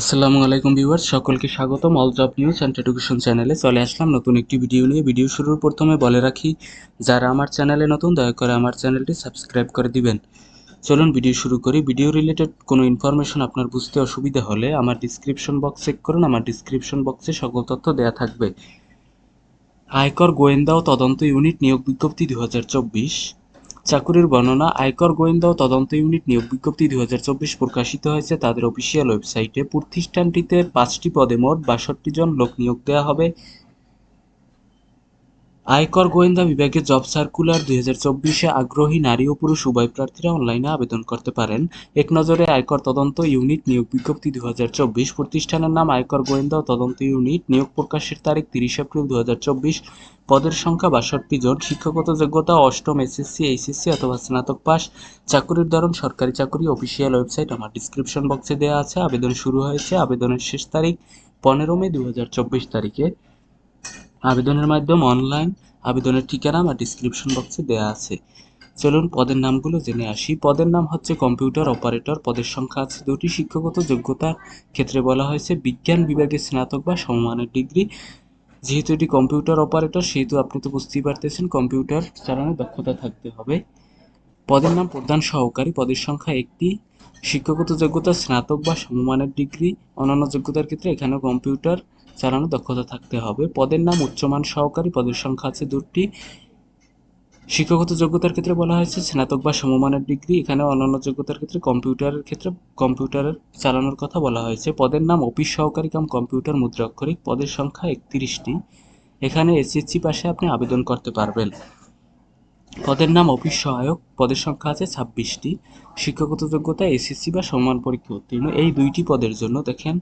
আসসালামু আলাইকুম ভিউয়ার্স, সকলকে স্বাগতম। All job news and education চ্যানেলে চলে আসলাম নতুন একটি ভিডিও নিয়ে। ভিডিও শুরুর প্রথমে বলে রাখি, যারা আমার চ্যানেলে নতুন, দয়া করে আমার চ্যানেলটি সাবস্ক্রাইব করে দিবেন। চলুন ভিডিও শুরু করি। ভিডিও রিলেটেড কোনো ইনফরমেশন আপনার বুঝতে অসুবিধা হলে আমার ডিসক্রিপশন বক্স চেক করুন। আমার ডিসক্রিপশন বক্সে সকল তথ্য দেওয়া থাকবে। আয়কর গোয়েন্দা ও তদন্ত ইউনিট নিয়োগ বিজ্ঞপ্তি দু হাজার চব্বিশ। চাকুরির বর্ণনা, আয়কর গোয়েন্দা ও তদন্ত ইউনিট নিয়োগ বিজ্ঞপ্তি দু হাজার চব্বিশ প্রকাশিত হয়েছে তাদের অফিসিয়াল ওয়েবসাইটে। প্রতিষ্ঠানটিতে পাঁচটি পদে মোট বাষট্টি জন লোক নিয়োগ দেওয়া হবে। আয়কর গোয়েন্দা বিভাগে জব সার্কুলার দুই হাজার চব্বিশে আগ্রহী নারী ও পুরুষ উভয় প্রার্থীরা অনলাইনে আবেদন করতে পারেন। এক নজরে আয়কর তদন্ত ইউনিট নিয়োগ বিজ্ঞপ্তি দু হাজার চব্বিশ। প্রতিষ্ঠানের নাম আয়কর গোয়েন্দা তদন্ত ইউনিট। নিয়োগ প্রকাশের তারিখ তিরিশ এপ্রিল দু চব্বিশ। পদের সংখ্যা বাষট্টি জন। শিক্ষাগত যোগ্যতা অষ্টম এসএসসি, এইচএসসি অথবা স্নাতক পাস চাকুরির ধরন সরকারি চাকুরি। অফিসিয়াল ওয়েবসাইট আমার ডিসক্রিপশন বক্সে দেওয়া আছে। আবেদন শুরু হয়েছে। আবেদনের শেষ তারিখ পনেরো মে দু হাজার চব্বিশ তারিখে। আবেদনের মাধ্যম অনলাইন আবেদনের ঠিকানা আমার ডিসক্রিপশন বক্সে দেওয়া আছে। চলুন পদের নামগুলো জেনে আসি। পদের নাম হচ্ছে কম্পিউটার অপারেটর পদের সংখ্যা আছে দুটি। শিক্ষাগত যোগ্যতার ক্ষেত্রে বলা হয়েছে বিজ্ঞান বিভাগে স্নাতক বা সমমানের ডিগ্রি। যেহেতু এটি কম্পিউটার অপারেটর সেহেতু আপনি তো বুঝতেই পারতেছেন কম্পিউটার চালানোর দক্ষতা থাকতে হবে। পদের নাম প্রধান সহকারী। পদের সংখ্যা একটি। শিক্ষাগত যোগ্যতা, স্নাতক বা সমমানের ডিগ্রি। অন্যান্য যোগ্যতার ক্ষেত্রে এখানে কম্পিউটার চালানো দক্ষতা থাকতে হবে। পদের নাম উচ্চমান সহকারী, পদের সংখ্যা আছে দুটি। শিক্ষাগত যোগ্যতার ক্ষেত্রে বলা হয়েছে স্নাতক বা সমমানের ডিগ্রি। এখানে অন্যান্য যোগ্যতার ক্ষেত্রে কম্পিউটারের ক্ষেত্রে কম্পিউটারের চালানোর কথা বলা হয়েছে। পদের নাম অফিস সহকারী কাম কম্পিউটার মুদ্রাক্ষরিক। পদের সংখ্যা একত্রিশটি। এখানে এসএসসি পাশে আপনি আবেদন করতে পারবেন। পদের নাম অফিস সহায়ক। পদের সংখ্যা আছে ছাব্বিশটি। শিক্ষাগত যোগ্যতা এসএসসি বা সমান পরীক্ষা উত্তীর্ণ। এই দুইটি পদের জন্য দেখেন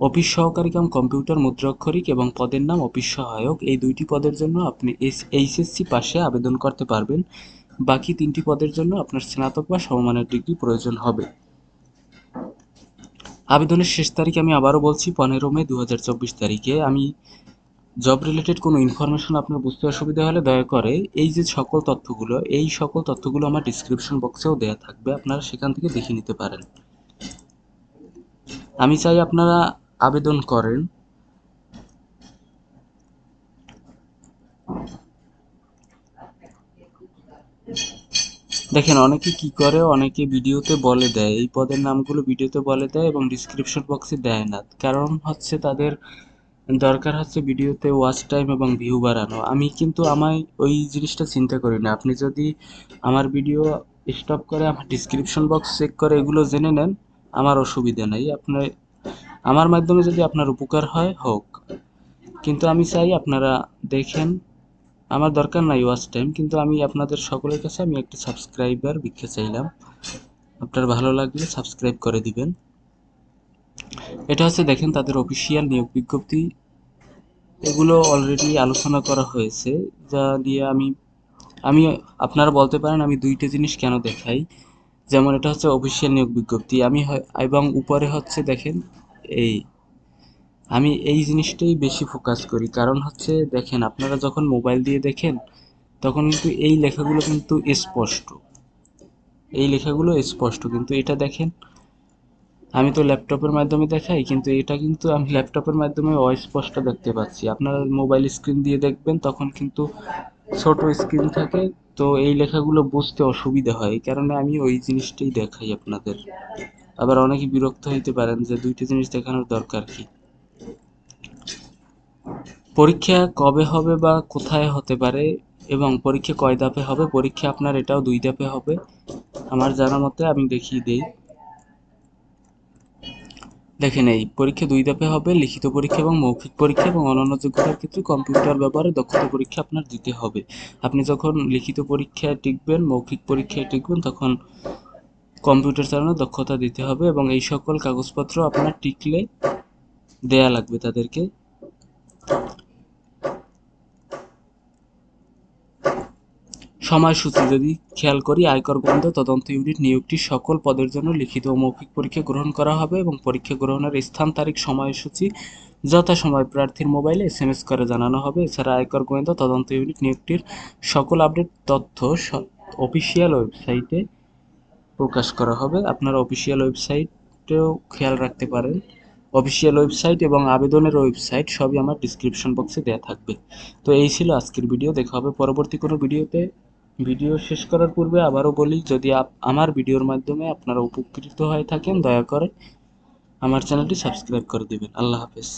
অফিস সহকারী কাম কম্পিউটার মুদ্রাক্ষরিক এবং পদের নাম অফিস সহায়ক। এই দুইটি পদের জন্য আপনি এস এইচএসসি পাশে আবেদন করতে পারবেন। বাকি তিনটি পদের জন্য আপনার স্নাতক বা সমমানের ডিগ্রি প্রয়োজন হবে। আবেদনের শেষ তারিখ আমি আবারও বলছি, পনেরো মে দু হাজার চব্বিশ তারিখে। আমি জব রিলেটেড কোনো ইনফরমেশন আপনার বুঝতে অসুবিধা হলে দয়া করে এই যে সকল তথ্যগুলো, এই সকল তথ্যগুলো আমার ডিসক্রিপশন বক্সেও দেওয়া থাকবে। আপনারা সেখান থেকে দেখে নিতে পারেন। আমি চাই আপনারা আবেদন করেন। দেখেন, অনেকে কি করে? অনেকে ভিডিওতে বলে দেয়। এই পদের নামগুলো ভিডিওতে বলে দেয় এবং ডিসক্রিপশন বক্সে দেয় না। কারণ হচ্ছে তাদের দরকার হচ্ছে ভিডিওতে ওয়াচ টাইম এবং ভিউ বাড়ানো। আমি কিন্তু আমায় ওই জিনিসটা চিন্তা করি না। আপনি যদি আমার ভিডিও স্টপ করে আমার ডিসক্রিপশন বক্স চেক করে এগুলো জেনে নেন, আমার অসুবিধা নেই। আপনার আমার মাধ্যমে যদি আপনার উপকার হয়, হোক। কিন্তু আমি চাই আপনারা দেখেন, আমার দরকার নাই ওয়াচ টাইম কিন্তু আমি আপনাদের সকলের কাছে আমি একটা সাবস্ক্রাইবার ভিক্ষা চাইলাম। আপনার ভালো লাগলে সাবস্ক্রাইব করে দিবেন। এটা হচ্ছে দেখেন তাদের অফিসিয়াল নিয়োগ বিজ্ঞপ্তি। এগুলো অলরেডি আলোচনা করা হয়েছে, যা দিয়ে আমি আমি, আপনারা বলতে পারেন আমি দুইটা জিনিস কেন দেখাই। যেমন এটা হচ্ছে অফিসিয়াল নিয়োগ বিজ্ঞপ্তি। আমি এবং উপরে হচ্ছে দেখেন এই, আমি এই জিনিসটাই বেশি ফোকাস করি। কারণ হচ্ছে, দেখেন, আপনারা যখন মোবাইল দিয়ে দেখেন, তখন কিন্তু এই লেখাগুলো কিন্তু স্পষ্ট। এই লেখাগুলো স্পষ্ট, কিন্তু এটা দেখেন, আমি তো ল্যাপটপের মাধ্যমে দেখাই, কিন্তু এটা কিন্তু আমি ল্যাপটপের মাধ্যমে অস্পষ্ট দেখতে পাচ্ছি। আপনারা মোবাইল স্ক্রিন দিয়ে দেখবেন, তখন কিন্তু ছোট স্ক্রিন থাকে, তো এই লেখাগুলো বুঝতে অসুবিধা হয়। এই কারণে আমি ওই জিনিসটাই দেখাই আপনাদের। আবার অনেকে বিরক্ত হইতে পারেন যে দুইটা জিনিস দেখানোর দরকার কি? পরীক্ষা কবে হবে বা কোথায় হতে পারে এবং পরীক্ষা কয় ধাপে হবে? পরীক্ষা আপনার এটাও দুই ধাপে হবে। আমার জানা মতে আমি দেখিয়ে দিই। দেখেন এই, পরীক্ষা দুই ধাপে হবে, লিখিত পরীক্ষা এবং মৌখিক পরীক্ষা এবং অন্যান্য যোগ্যতার ক্ষেত্রে কম্পিউটার ব্যাপারে দক্ষতা পরীক্ষা আপনার দিতে হবে। আপনি যখন লিখিত পরীক্ষায় টিকবেন, মৌখিক পরীক্ষায় টিকবেন, তখন কম্পিউটার চালানোর দক্ষতা দিতে হবে এবং এই সকল কাগজপত্র আপনার টিকলে দেয়া লাগবে তাদেরকে। সময়সূচি যদি খেয়াল করি, আয়কর গোয়েন্দা তদন্ত ইউনিট নিয়োগটি সকল পদের জন্য লিখিত ও মৌখিক পরীক্ষা গ্রহণ করা হবে এবং পরীক্ষা গ্রহণের স্থান, তারিখ, সময়সূচি যথাসময় প্রার্থীর মোবাইলে এস এম এস করে জানানো হবে। এছাড়া আয়কর গোয়েন্দা, তদন্ত ইউনিট নিয়োগটির সকল আপডেট, তথ্য অফিসিয়াল ওয়েবসাইটে প্রকাশ করা হবে। আপনার অফিসিয়াল ওয়েবসাইটেও খেয়াল রাখতে পারেন। অফিসিয়াল ওয়েবসাইট এবং আবেদনের ওয়েবসাইট সবই আমার ডিসক্রিপশন বক্সে দেওয়া থাকবে। তো এই ছিল আজকের ভিডিও দেখা হবে পরবর্তী কোনো ভিডিওতে ভিডিও শেষ করার পূর্বে আবারও বলি, যদি আমার ভিডিওর মাধ্যমে আপনারা উপকৃত হয়ে থাকেন, দয়া করে আমার চ্যানেলটি সাবস্ক্রাইব করে দিবেন। আল্লাহ হাফেজ।